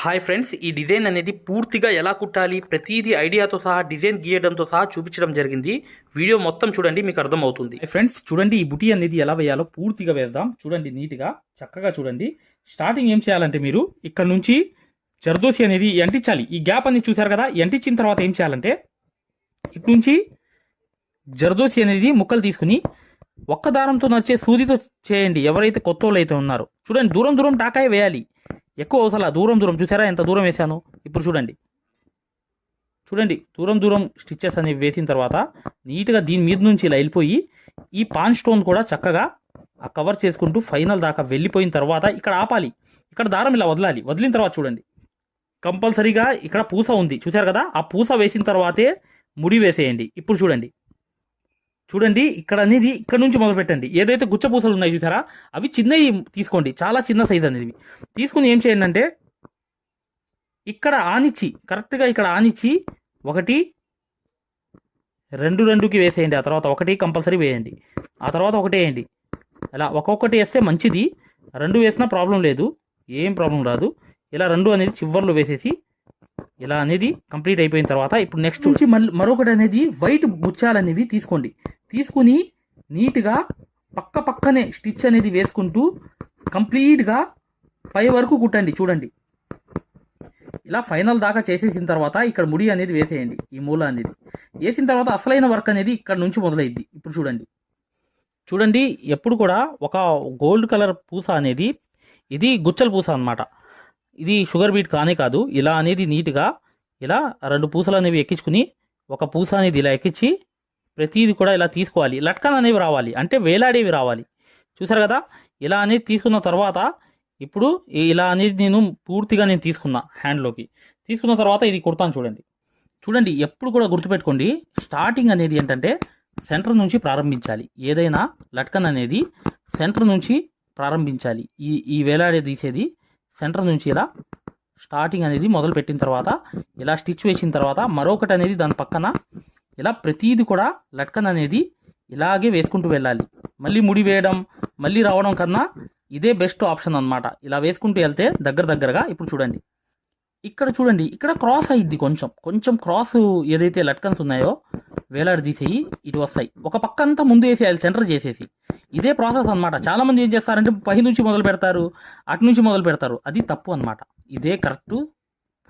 Hi friends ఈ design అనేది పూర్తిగా ఎలా కుట్టాలి ప్రతిదీ ఐడియాతో సహా డిజైన్ గీయడంతో సహా చూపించడం జరిగింది. వీడియో మొత్తం చూడండి మీకు అర్థమవుతుంది. ఫ్రెండ్స్ చూడండి ఈ బుటీ అనేది ఎలా వేయాలో పూర్తిగా వేద్దాం. చూడండి నీట్గా చక్కగా చూడండి. స్టార్టింగ్ ఏం చేయాలంటే మీరు ఇక్కడ నుంచి జర్దోసి అనేది ఎంటించాలి. ఈ గ్యాప్ అనేది చూశారు కదా ఎంటించిన తర్వాత ఏం చేయాలంటే ఇటు నుంచి జర్దోసి అనేది ముక్కలు తీసుకుని ఒక్క దారంతో నడిచే సూదితో చేయండి. ఎవరైతే కొత్త వాళ్ళు అయితే ఉన్నారో. చూడండి దూరం దూరం టాకాయ వేయాలి. ఎక్కువ అవసరం దూరం దూరం. చూసారా ఎంత దూరం వేసాను ఇప్పుడు చూడండి. చూడండి దూరం దూరం స్టిచ్చెస్ అనేవి వేసిన తర్వాత నీట్గా దీని మీద నుంచి ఇలా వెళ్ళిపోయి ఈ పాన్ స్టోన్ కూడా చక్కగా ఆ కవర్ చేసుకుంటూ ఫైనల్ దాకా వెళ్ళిపోయిన తర్వాత ఇక్కడ ఆపాలి. ఇక్కడ దారం ఇలా వదలాలి. వదిలిన తర్వాత చూడండి. కంపల్సరీగా ఇక్కడ పూస ఉంది. చూసారు కదా? ఆ పూస వేసిన తర్వాతే ముడి వేసేయండి. ఇప్పుడు చూడండి. చూడండి ఇక్కడ అనేది ఇక్కడ నుంచి మొదలు పెట్టండి ఏదైతే గుచ్చ పూసలు ఉన్నాయి చూసారా అవి చిన్నవి తీసుకోండి. చాలా చిన్న సైజ్ అనేది తీసుకుని ఏం చేయండి అంటే ఇక్కడ ఆనిచ్చి కరెక్ట్గా ఇక్కడ ఆనిచ్చి ఒకటి రెండు రెండుకి వేసేయండి. ఆ తర్వాత ఒకటి కంపల్సరీ వేయండి. ఆ తర్వాత ఒకటి వేయండి. అలా ఒక్కొక్కటి వేస్తే మంచిది. రెండు వేసినా ప్రాబ్లం లేదు. ఏం ప్రాబ్లం రాదు. ఇలా రెండు అనేది చివర్లో వేసేసి ఇలా అనేది కంప్లీట్ అయిపోయిన తర్వాత ఇప్పుడు నెక్స్ట్ నుంచి మళ్ళీ మరొకటి అనేది వైట్ ముత్యాలు అనేవి తీసుకోండి. తీసుకుని నీట్గా పక్క పక్కనే స్టిచ్ అనేది వేసుకుంటూ కంప్లీట్గా పై వరకు కుట్టండి చూడండి. ఇలా ఫైనల్ దాకా చేసేసిన తర్వాత ఇక్కడ ముడి అనేది వేసేయండి ఈ మూల అనేది. వేసిన తర్వాత అసలైన వర్క్ అనేది ఇక్కడ నుంచి మొదలైద్ది. ఇప్పుడు చూడండి. చూడండి ఎప్పుడు కూడా ఒక గోల్డ్ కలర్ పూస అనేది ఇది గుచ్చల పూస అన్నమాట. ఇది షుగర్ బీట్ కానే కాదు. ఇలా అనేది నీట్గా ఇలా రెండు పూసలు అనేవి ఎక్కించుకుని ఒక పూస అనేది ఇలా ఎక్కించి ప్రతిదీ కూడా ఇలా తీసుకోవాలి. లట్కన్ అనేవి రావాలి. అంటే వేలాడేవి రావాలి. చూసారు కదా? ఇలా అనేది తీసుకున్న తర్వాత ఇప్పుడు ఇలా అనేది నేను పూర్తిగా నేను తీసుకున్నా హ్యాండ్లోకి. తీసుకున్న తర్వాత ఇది కుడతాను చూడండి. చూడండి ఎప్పుడు కూడా గుర్తుపెట్టుకోండి స్టార్టింగ్ అనేది ఏంటంటే సెంటర్ నుంచి ప్రారంభించాలి. ఏదైనా లట్కన్ అనేది సెంటర్ నుంచి ప్రారంభించాలి. ఈ ఈ వేలాడే తీసేది సెంటర్ నుంచి ఇలా స్టార్టింగ్ అనేది మొదలు పెట్టిన తర్వాత ఇలా స్టిచ్ వేసిన తర్వాత మరొకటి అనేది దాని పక్కన ఇలా ప్రతీది కూడా లట్కన్ అనేది ఇలాగే వేసుకుంటూ వెళ్ళాలి. మళ్ళీ ముడి వేయడం మళ్ళీ రావడం కన్నా ఇదే బెస్ట్ ఆప్షన్ అనమాట ఇలా వేసుకుంటూ వెళ్తే దగ్గర దగ్గరగా ఇప్పుడు చూడండి. ఇక్కడ చూడండి ఇక్కడ క్రాస్ అయ్యిద్ది కొంచెం. కొంచెం క్రాస్ ఏదైతే లట్కన్స్ ఉన్నాయో వేలాడదీసేయి ఇటు వస్తాయి. ఒక పక్క అంతా ముందు వేసేయాలి సెంటర్ చేసేసి. ఇదే ప్రాసెస్ అనమాట చాలామంది ఏం చేస్తారంటే పై నుంచి మొదలు పెడతారు అటు నుంచి మొదలు పెడతారు. అది తప్పు అనమాట ఇదే కరెక్ట్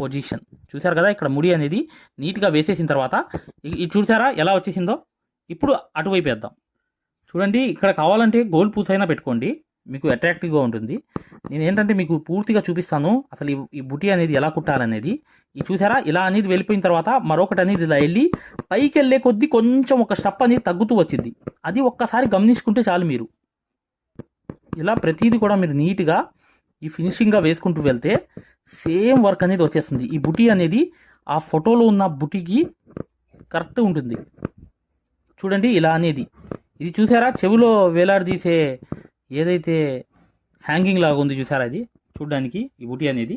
పొజిషన్ చూసారు కదా ఇక్కడ ముడి అనేది నీట్గా వేసేసిన తర్వాత ఇది చూసారా ఎలా వచ్చేసిందో? ఇప్పుడు అటువైపు వేద్దాం. చూడండి ఇక్కడ కావాలంటే గోల్డ్ పూస అయినా పెట్టుకోండి. మీకు అట్రాక్టివ్గా ఉంటుంది. నేను ఏంటంటే మీకు పూర్తిగా చూపిస్తాను. అసలు ఈ- బుటి అనేది ఎలా కుట్టాలనేది. ఇది చూసారా ఇలా అనేది వెళ్ళిపోయిన తర్వాత మరొకటి అనేది ఇలా వెళ్ళి పైకి వెళ్ళే కొద్దీ కొంచెం ఒక స్టెప్ అనేది తగ్గుతూ వచ్చింది. అది ఒక్కసారి గమనించుకుంటే చాలు మీరు. ఇలా ప్రతిదీ కూడా మీరు నీట్గా ఈ ఫినిషింగ్గా వేసుకుంటూ వెళ్తే సేమ్ వర్క్ అనేది వచ్చేస్తుంది. ఈ బుటీ అనేది ఆ ఫోటోలో ఉన్న బుటీకి కరెక్ట్ ఉంటుంది. చూడండి ఇలా అనేది. ఇది చూసారా? చెవిలో వేలాడదీసే ఏదైతే హ్యాంగింగ్ లాగా ఉంది చూసారా ఇది? చూడడానికి ఈ బుటీ అనేది.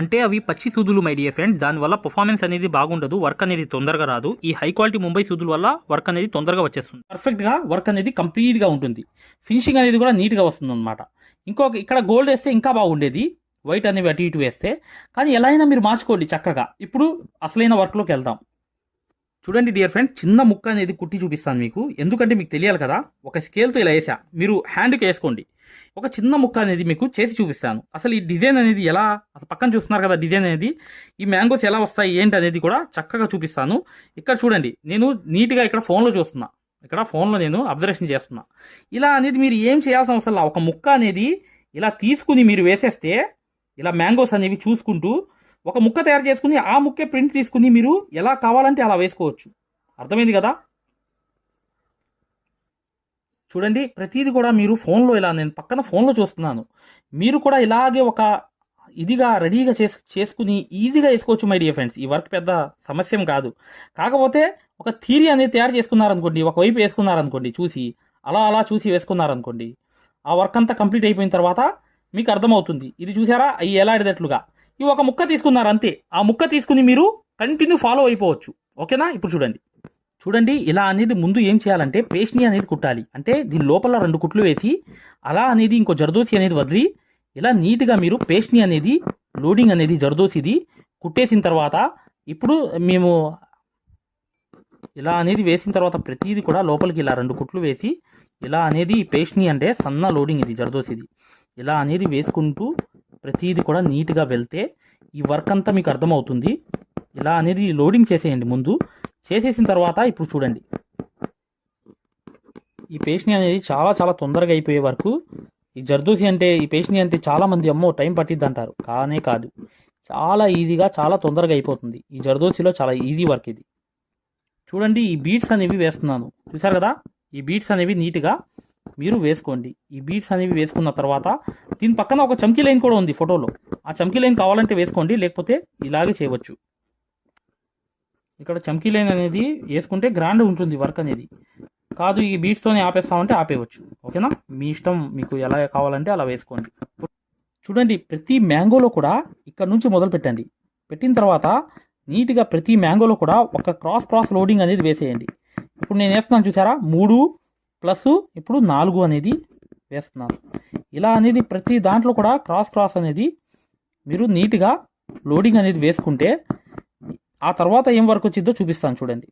అంటే అవి పచ్చి సూదులు మై డియర్ ఫ్రెండ్స్ దానివల్ల పర్ఫార్మెన్స్ అనేది బాగుండదు వర్క్ అనేది తొందరగా రాదు. ఈ హై క్వాలిటీ ముంబై సూదుల వల్ల వర్క్ అనేది తొందరగా వచ్చేస్తుంది. పర్ఫెక్ట్గా వర్క్ అనేది కంప్లీట్గా ఉంటుంది. ఫినిషింగ్ అనేది కూడా నీట్గా వస్తుంది అనమాట ఇంకొక ఇక్కడ గోల్డ్ వేస్తే ఇంకా బాగుండేది. వైట్ అనేవి అటు ఇటు వేస్తే. కానీ ఎలా అయినా మీరు మార్చుకోండి చక్కగా. ఇప్పుడు అసలైన వర్క్లోకి వెళ్దాం. చూడండి డియర్ ఫ్రెండ్ చిన్న ముక్క అనేది కుట్టి చూపిస్తాను మీకు. ఎందుకంటే మీకు తెలియాలి కదా ఒక స్కేల్తో ఇలా వేసా. మీరు హ్యాండ్కి వేసుకోండి. ఒక చిన్న ముక్క అనేది మీకు చేసి చూపిస్తాను. అసలు ఈ డిజైన్ అనేది ఎలా అసలు పక్కన చూస్తున్నారు కదా డిజైన్ అనేది ఈ మ్యాంగోస్ ఎలా వస్తాయి ఏంటి అనేది కూడా చక్కగా చూపిస్తాను. ఇక్కడ చూడండి నేను నీట్గా ఇక్కడ ఫోన్లో చూస్తున్నా. ఇక్కడ ఫోన్లో నేను అబ్జర్వేషన్ చేస్తున్నా. ఇలా అనేది మీరు ఏం చేయాల్సిన అవసరం ఒక ముక్క అనేది ఇలా తీసుకుని మీరు వేసేస్తే ఇలా మ్యాంగోస్ అనేవి చూసుకుంటూ ఒక ముక్క తయారు చేసుకుని ఆ ముక్కే ప్రింట్ తీసుకుని మీరు ఎలా కావాలంటే అలా వేసుకోవచ్చు. అర్థమైంది కదా? చూడండి ప్రతిదీ కూడా మీరు ఫోన్లో ఇలా నేను పక్కన ఫోన్లో చూస్తున్నాను. మీరు కూడా ఇలాగే ఒక ఇదిగా రెడీగా చేసు చేసుకుని ఈజీగా వేసుకోవచ్చు మై డియర్ ఫ్రెండ్స్. ఈ వర్క్ పెద్ద సమస్యం కాదు. కాకపోతే ఒక థీరీ అనేది తయారు చేసుకున్నారనుకోండి ఒకవైపు వేసుకున్నారనుకోండి చూసి అలా అలా చూసి వేసుకున్నారనుకోండి ఆ వర్క్ అంతా కంప్లీట్ అయిపోయిన తర్వాత మీకు అర్థమవుతుంది. ఇది చూసారా? అవి ఎలాడినట్లుగా ఈ ఒక ముక్క తీసుకున్నారు అంతే ఆ ముక్క తీసుకుని మీరు కంటిన్యూ ఫాలో అయిపోవచ్చు. ఓకేనా? ఇప్పుడు చూడండి. చూడండి ఇలా అనేది ముందు ఏం చేయాలంటే పేస్ట్ని అనేది కుట్టాలి. అంటే దీని లోపల రెండు కుట్లు వేసి అలా అనేది ఇంకో జర్దోసి అనేది వదిలి ఇలా నీట్గా మీరు పేస్ట్ని అనేది లోడింగ్ అనేది జర్దోసిది కుట్టేసిన తర్వాత ఇప్పుడు మేము ఇలా అనేది వేసిన తర్వాత ప్రతిదీ కూడా లోపలికి ఇలా రెండు కుట్లు వేసి ఇలా అనేది పేస్ట్ని అంటే సన్న లోడింగ్ ఇది జరదోసిది. ఇలా అనేది వేసుకుంటూ ప్రతిదీ కూడా నీట్గా వెళ్తే ఈ వర్క్ అంతా మీకు అర్థమవుతుంది. ఇలా అనేది లోడింగ్ చేసేయండి ముందు. చేసేసిన తర్వాత ఇప్పుడు చూడండి. ఈ పేస్ట్ని అనేది చాలా చాలా తొందరగా అయిపోయే వరకు ఈ జర్దోసి అంటే ఈ పేస్ట్ని అంటే చాలామంది అమ్మో టైం పట్టిద్ది అంటారు కానే కాదు. చాలా ఈజీగా చాలా తొందరగా అయిపోతుంది. ఈ జర్దోసిలో చాలా ఈజీ వర్క్ ఇది. చూడండి ఈ బీట్స్ అనేవి వేస్తున్నాను. చూసారు కదా? ఈ బీట్స్ అనేవి నీట్గా మీరు వేసుకోండి. ఈ బీట్స్ అనేవి వేసుకున్న తర్వాత దీని పక్కన ఒక చమ్కీ లైన్ కూడా ఉంది ఫోటోలో. ఆ చమ్కీ లైన్ కావాలంటే వేసుకోండి లేకపోతే ఇలాగే చేయవచ్చు. ఇక్కడ చమ్కీ లైన్ అనేది వేసుకుంటే గ్రాండ్ ఉంటుంది వర్క్ అనేది. కాదు ఈ బీట్స్తోనే ఆపేస్తామంటే ఆపేయవచ్చు. ఓకేనా? మీ ఇష్టం మీకు ఎలా కావాలంటే అలా వేసుకోండి. చూడండి ప్రతి మ్యాంగోలో కూడా ఇక్కడ నుంచి మొదలు పెట్టండి. పెట్టిన తర్వాత నీట్గా ప్రతి మ్యాంగోలో కూడా ఒక క్రాస్ క్రాస్ లోడింగ్ అనేది వేసేయండి. ఇప్పుడు నేను వేస్తున్నాను చూసారా? మూడు ప్లస్ ఇప్పుడు నాలుగు అనేది వేస్తున్నాను. ఇలా అనేది ప్రతి దాంట్లో కూడా క్రాస్ క్రాస్ అనేది మీరు నీట్గా లోడింగ్ అనేది వేసుకుంటే ఆ తర్వాత ఏం వర్క్ వచ్చిందో చూపిస్తాను చూడండి.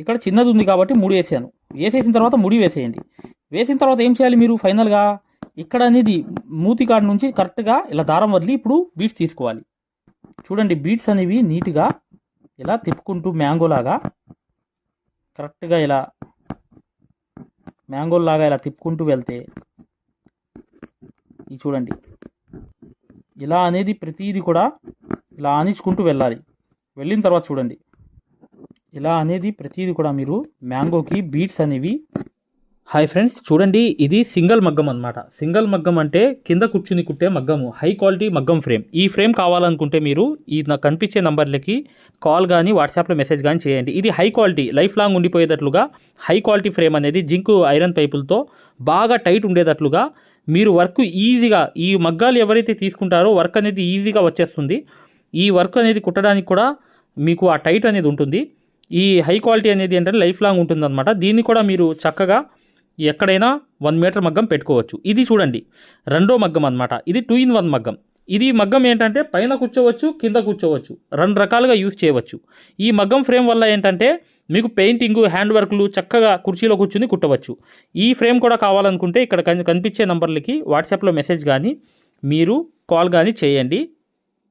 ఇక్కడ చిన్నది ఉంది కాబట్టి ముడి వేసాను. వేసేసిన తర్వాత ముడి వేసేయండి. వేసిన తర్వాత ఏం చేయాలి మీరు? ఫైనల్గా ఇక్కడ అనేది మూతి కాడ నుంచి కరెక్ట్గా ఇలా దారం వదిలి ఇప్పుడు బీట్స్ తీసుకోవాలి. చూడండి బీట్స్ అనేవి నీట్గా ఇలా తిప్పుకుంటూ మ్యాంగో లాగా కరెక్ట్గా ఇలా మ్యాంగోలాగా ఇలా తిప్పుకుంటూ వెళ్తే ఇది చూడండి. ఇలా అనేది ప్రతిదీ కూడా ఇలా ఆనించుకుంటూ వెళ్ళాలి. వెళ్ళిన తర్వాత చూడండి. ఇలా అనేది ప్రతిదీ కూడా మీరు మ్యాంగోకి బీట్స్ అనేవి హాయ్ ఫ్రెండ్స్ చూడండి ఇది సింగిల్ మగ్గం అనమాట సింగిల్ మగ్గం అంటే కింద కూర్చుని కుట్టే మగ్గము హై క్వాలిటీ మగ్గం ఫ్రేమ్. ఈ ఫ్రేమ్ కావాలనుకుంటే మీరు ఈ నాకు కనిపించే నంబర్లకి కాల్ కానీ వాట్సాప్లో మెసేజ్ కానీ చేయండి. ఇది హై క్వాలిటీ లైఫ్ లాంగ్ ఉండిపోయేటట్లుగా హై క్వాలిటీ ఫ్రేమ్ అనేది జింకు ఐరన్ పైపులతో బాగా టైట్ ఉండేటట్లుగా మీరు వర్క్ ఈజీగా ఈ మగ్గాలు ఎవరైతే తీసుకుంటారో వర్క్ అనేది ఈజీగా వచ్చేస్తుంది. ఈ వర్క్ అనేది కుట్టడానికి కూడా మీకు ఆ టైట్ అనేది ఉంటుంది. ఈ హై క్వాలిటీ అనేది ఏంటంటే లైఫ్ లాంగ్ ఉంటుందన్నమాట. దీన్ని కూడా మీరు చక్కగా ఎక్కడైనా వన్ మీటర్ మగ్గం పెట్టుకోవచ్చు. ఇది చూడండి. రెండో మగ్గం అన్నమాట. ఇది టూ ఇన్ వన్ మగ్గం. ఇది మగ్గం ఏంటంటే పైన కూర్చోవచ్చు కింద కూర్చోవచ్చు. రెండు రకాలుగా యూస్ చేయవచ్చు. ఈ మగ్గం ఫ్రేమ్ వల్ల ఏంటంటే మీకు పెయింటింగ్ హ్యాండ్ వర్క్లు చక్కగా కుర్చీలో కూర్చుని కుట్టవచ్చు. ఈ ఫ్రేమ్ కూడా కావాలనుకుంటే ఇక్కడ కనిపించే నంబర్లకి వాట్సాప్లో మెసేజ్ కానీ మీరు కాల్ కానీ చేయండి.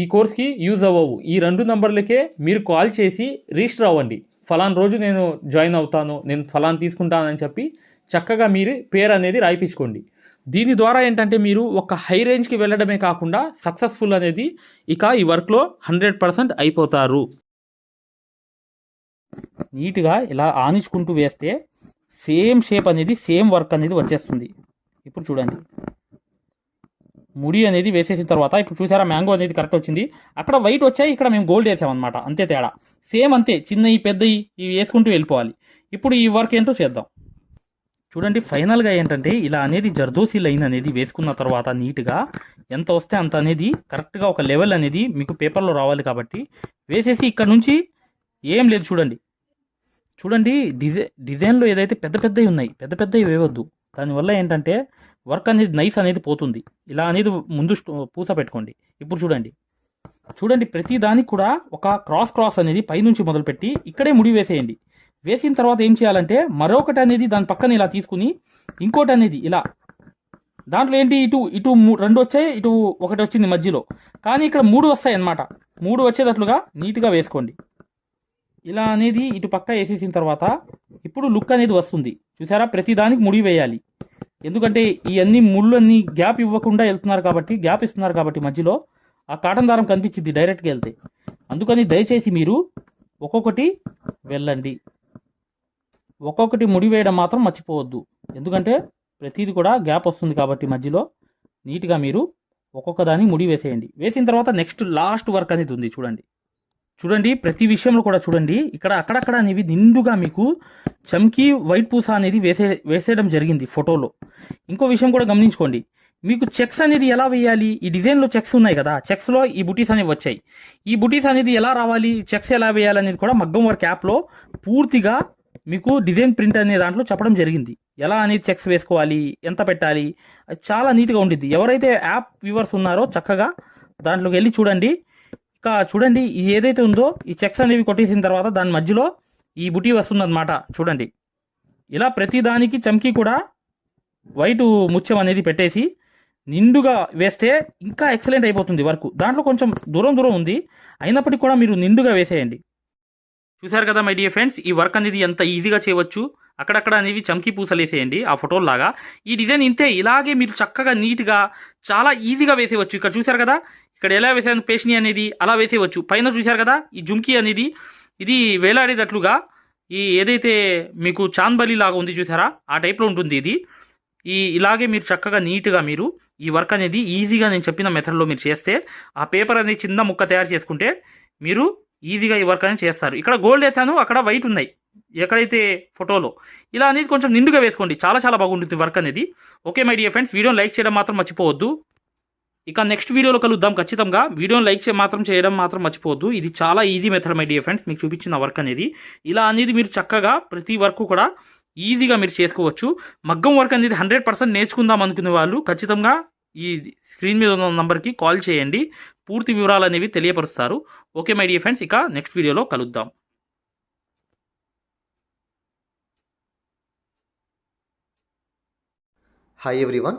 ఈ కోర్స్కి యూజ్ అవ్వవు. ఈ రెండు నంబర్లకే మీరు కాల్ చేసి రిజిస్టర్ అవ్వండి. ఫలాన్ రోజు నేను జాయిన్ అవుతాను నేను ఫలాన్ తీసుకుంటానని చెప్పి చక్కగా మీరు పేరు అనేది రాయిపించుకోండి. దీని ద్వారా ఏంటంటే మీరు ఒక హై రేంజ్కి వెళ్ళడమే కాకుండా సక్సెస్ఫుల్ అనేది ఇక ఈ వర్క్లో హండ్రెడ్ పర్సెంట్ అయిపోతారు. నీట్గా ఇలా ఆనించుకుంటూ వేస్తే సేమ్ షేప్ అనేది సేమ్ వర్క్ అనేది వచ్చేస్తుంది. ఇప్పుడు చూడండి. ముడి అనేది వేసేసిన తర్వాత ఇప్పుడు చూసారా మ్యాంగో అనేది కరెక్ట్ వచ్చింది. అక్కడ వైట్ వచ్చాయి ఇక్కడ మేము గోల్డ్ వేసామన్నమాట. అంతే తేడా. సేమ్ అంతే. చిన్నవి పెద్దవి ఇవి వేసుకుంటూ వెళ్ళిపోవాలి. ఇప్పుడు ఈ వర్క్ ఏంటో చేద్దాం. చూడండి ఫైనల్గా ఏంటంటే ఇలా అనేది జర్దోసి లైన్ అనేది వేసుకున్న తర్వాత నీట్గా ఎంత వస్తే అంత అనేది కరెక్ట్గా ఒక లెవెల్ అనేది మీకు పేపర్లో రావాలి కాబట్టి వేసేసి ఇక్కడ నుంచి ఏం లేదు చూడండి. చూడండి డిజై డిజైన్లో ఏదైతే పెద్ద పెద్దవి ఉన్నాయి పెద్ద పెద్దవి వేయవద్దు. దానివల్ల ఏంటంటే వర్క్ అనేది నైస్ అనేది పోతుంది. ఇలా అనేది ముందు పూస పెట్టుకోండి. ఇప్పుడు చూడండి. చూడండి ప్రతి దానికి కూడా ఒక క్రాస్ క్రాస్ అనేది పైనుంచి మొదలుపెట్టి ఇక్కడే ముడి వేసేయండి. వేసిన తర్వాత ఏం చేయాలంటే మరొకటి అనేది దాని పక్కన ఇలా తీసుకుని ఇంకోటి అనేది ఇలా. దాంట్లో ఏంటి? ఇటు ఇటు మూ- రెండు వచ్చాయి ఇటు ఒకటి వచ్చింది మధ్యలో. కానీ ఇక్కడ మూడు వస్తాయి అన్నమాట మూడు వచ్చేటట్లుగా నీట్గా వేసుకోండి. ఇలా అనేది ఇటు పక్క వేసేసిన తర్వాత ఇప్పుడు లుక్ అనేది వస్తుంది. చూసారా? ప్రతి దానికి ముడి వేయాలి. ఎందుకంటే ఈ అన్ని ముళ్ళు అన్ని గ్యాప్ ఇవ్వకుండా వెళ్తున్నారు కాబట్టి గ్యాప్ ఇస్తున్నారు కాబట్టి మధ్యలో ఆ కాటన్ దారం కనిపించింది డైరెక్ట్గా వెళ్తే. అందుకని దయచేసి మీరు ఒక్కొక్కటి వెళ్ళండి. ఒక్కొక్కటి ముడి వేయడం మాత్రం మర్చిపోవద్దు. ఎందుకంటే ప్రతిది కూడా గ్యాప్ వస్తుంది కాబట్టి మధ్యలో నీట్గా మీరు ఒక్కొక్క దాన్ని ముడి వేసేయండి. వేసిన తర్వాత నెక్స్ట్ లాస్ట్ వర్క్ అనేది ఉంది చూడండి. చూడండి ప్రతి విషయంలో కూడా చూడండి ఇక్కడ అక్కడక్కడ అనేవి నిండుగా మీకు చమ్కీ వైట్ పూస అనేది వేసే వేసేయడం జరిగింది ఫోటోలో. ఇంకో విషయం కూడా గమనించుకోండి మీకు చెక్స్ అనేది ఎలా వేయాలి? ఈ డిజైన్లో చెక్స్ ఉన్నాయి కదా చెక్స్లో ఈ బుటీస్ అనేవి వచ్చాయి. ఈ బుటీస్ అనేది ఎలా రావాలి? చెక్స్ ఎలా వేయాలి అనేది కూడా మగ్గం వర్క్ యాప్లో పూర్తిగా మీకు డిజైన్ ప్రింట్ అనే దాంట్లో చెప్పడం జరిగింది. ఎలా అనేది చెక్స్ వేసుకోవాలి? ఎంత పెట్టాలి? అది చాలా నీట్గా ఉండిద్ది. ఎవరైతే యాప్ వ్యూవర్స్ ఉన్నారో చక్కగా దాంట్లోకి వెళ్ళి చూడండి ఇంకా చూడండి ఇది ఏదైతే ఉందో ఈ చెక్స్ అనేవి కొట్టేసిన తర్వాత దాని మధ్యలో ఈ బుటీ వస్తుందన్నమాట. చూడండి. ఇలా ప్రతి దానికి కూడా వైట్ ముత్యం అనేది పెట్టేసి నిండుగా వేస్తే ఇంకా ఎక్సలెంట్ అయిపోతుంది వర్క్ దాంట్లో కొంచెం దూరం దూరం ఉంది. అయినప్పటికీ కూడా మీరు నిండుగా వేసేయండి. చూశారు కదా మై డియర్ ఫ్రెండ్స్ ఈ వర్క్ అనేది ఎంత ఈజీగా చేయవచ్చు. అక్కడక్కడ అనేవి చమ్కి పూసలు వేసేయండి ఆ ఫోటోలాగా ఈ డిజైన్ ఇంతే ఇలాగే మీరు చక్కగా నీట్గా చాలా ఈజీగా వేసేయవచ్చు. ఇక్కడ చూశారు కదా ఇక్కడ ఎలా వేసాను పేషిని అనేది అలా వేసేయవచ్చు. పైన చూశారు కదా ఈ జుమ్కీ అనేది ఇది వేలాడేటట్లుగా ఈ ఏదైతే మీకు చాందబలి లాగా ఉంది చూసారా ఆ టైప్లో ఉంటుంది ఇది. ఈ ఇలాగే మీరు చక్కగా నీట్గా మీరు ఈ వర్క్ అనేది ఈజీగా నేను చెప్పిన మెథడ్లో మీరు చేస్తే ఆ పేపర్ అనేది చిన్న ముక్క తయారు చేసుకుంటే మీరు ఈజీగా ఈ వర్క్ అనేది చేస్తారు. ఇక్కడ గోల్డ్ వేసాను అక్కడ వైట్ ఉన్నాయి ఎక్కడైతే ఫోటోలో. ఇలా అనేది కొంచెం నిండుగా వేసుకోండి చాలా చాలా బాగుంటుంది వర్క్ అనేది. ఓకే మై డియర్ ఫ్రెండ్స్ వీడియోని లైక్ చేయడం మాత్రం మర్చిపోవద్దు. ఇక నెక్స్ట్ వీడియోలో కలుద్దాం. ఖచ్చితంగా వీడియోని లైక్ చే మాత్రం చేయడం మాత్రం మర్చిపోవద్దు. ఇది చాలా easy method my dear friends మీకు చూపించిన వర్క్ అనేది. ఇలా అనేది మీరు చక్కగా ప్రతి వర్క్ కూడా ఈజీగా మీరు చేసుకోవచ్చు. మగ్గం వర్క్ అనేది హండ్రెడ్ పర్సెంట్ నేర్చుకుందాం అనుకునే వాళ్ళు ఖచ్చితంగా ఈ స్క్రీన్ మీద ఉన్న నంబర్కి కాల్ చేయండి. పూర్తి వివరాలు అనేవి తెలియపరుస్తారు. ఓకే మై డియర్ ఫ్రెండ్స్ ఇక నెక్స్ట్ వీడియోలో కలుద్దాం. Hi everyone